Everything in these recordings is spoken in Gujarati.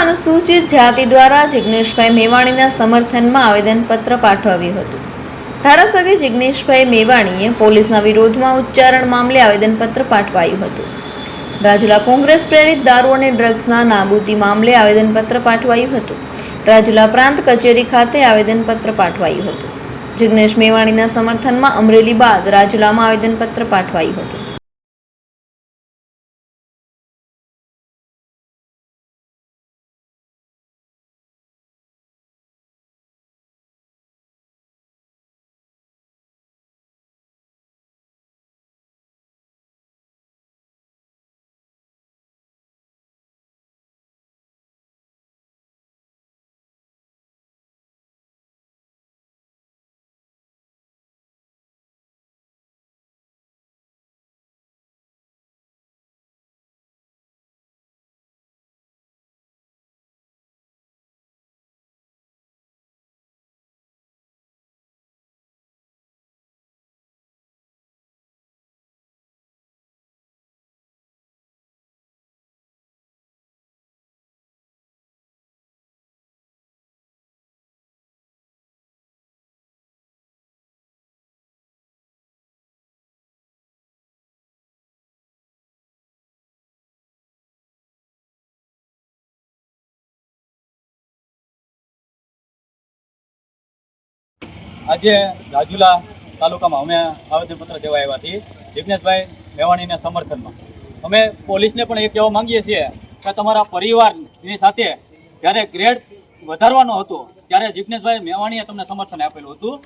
અનુસૂચિત જાતિ દ્વારા જિગ્નેશભાઈ મેવાણીના સમર્થનમાં આવેદનપત્ર પાઠવ્યું હતું. ધારાસભ્ય જિગ્નેશભાઈ મેવાણીએ પોલીસના વિરોધમાં ઉચ્ચારણ મામલે આવેદનપત્ર પાઠવાયું હતું. રાજુલા કોંગ્રેસ પ્રેરિત દારૂ અને ડ્રગ્સના નાબૂદી મામલે આવેદનપત્ર પાઠવાયું હતું. રાજુલા પ્રાંત કચેરી ખાતે આવેદનપત્ર પાઠવાયું હતું. જિગ્નેશ મેવાણીના સમર્થનમાં અમરેલી બાદ રાજુલામાં આવેદનપત્ર પાઠવાયું હતું. આજે રાજુલા તાલુકામાં અમે આવેદનપત્ર દેવા આવ્યા છીએ. જિગ્નેશભાઈ મેવાણીના સમર્થનમાં. અમે પોલીસને પણ એ કહેવા માંગીએ છીએ કે તમારા પરિવારની સાથે જ્યારે ગ્રેડ વધારવાનો હતો, ત્યારે જિગ્નેશભાઈ મેવાણીએ તમને સમર્થન આપેલું હતું.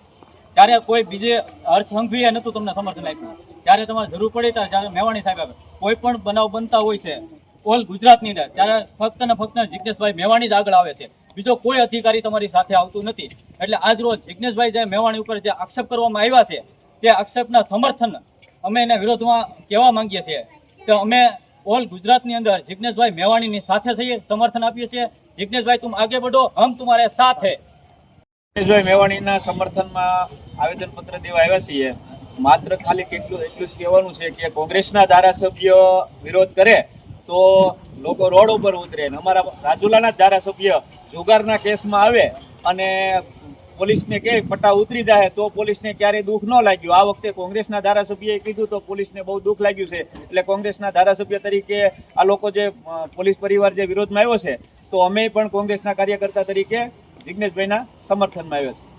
ત્યારે કોઈ બીજે હર્ષ સંઘવીએ નહોતું તમને સમર્થન આપ્યું. ત્યારે તમારે જરૂર પડી ત્યારે જ્યારે મેવાણી સાહેબ કોઈ પણ બનાવ બનતા હોય છે ઓલ ગુજરાતની અંદર. ત્યારે ફક્ત ને ફક્ત જિગ્નેશભાઈ મેવાણી જ આગળ આવે છે. બીજો કોઈ અધિકારી તમારી સાથે આવતું નથી. એટલે આજ રોજ જિજ્ઞેશભાઈ જે મેવાણી ઉપર જે આક્ષેપ કરવામાં આવ્યા છે, તે આક્ષેપના સમર્થન અમે એના વિરોધમાં કહેવા માંગીએ છીએ તો અમે ઓલ ગુજરાતની અંદર જિગ્નેશભાઈ મેવાણીની સાથે છીએ સમર્થન આપીએ છીએ. જિગ્નેશભાઈ, તું આગે બઢો હમ તુમારે સાથ હે. દિનેશભાઈ મેવાણીના સમર્થનમાં આવેદનપત્ર દેવા આવ્યા છીએ. માત્ર ખાલી કેટલું એટલું જ કહેવાનું છે કે કોંગ્રેસના ધારાસભ્ય વિરોધ કરે તો લોકો રોડ ઉપર ઉતરે અને અમારા રાજુલાના ધારાસભ્ય જુગારના કેસમાં આવે અને પોલીસને કે પટ્ટા ઉતરી જાય. તો પોલીસને ક્યારેય દુઃખ ન લાગ્યું. આ વખતે કોંગ્રેસના ધારાસભ્યએ કીધું તો પોલીસને બહુ દુઃખ લાગ્યું છે. એટલે કોંગ્રેસના ધારાસભ્ય તરીકે આ લોકો જે પોલીસ પરિવાર જે વિરોધમાં આવ્યો છે, તો અમે પણ કોંગ્રેસના કાર્યકર્તા તરીકે જિગ્નેશભાઈના સમર્થનમાં આવ્યા છે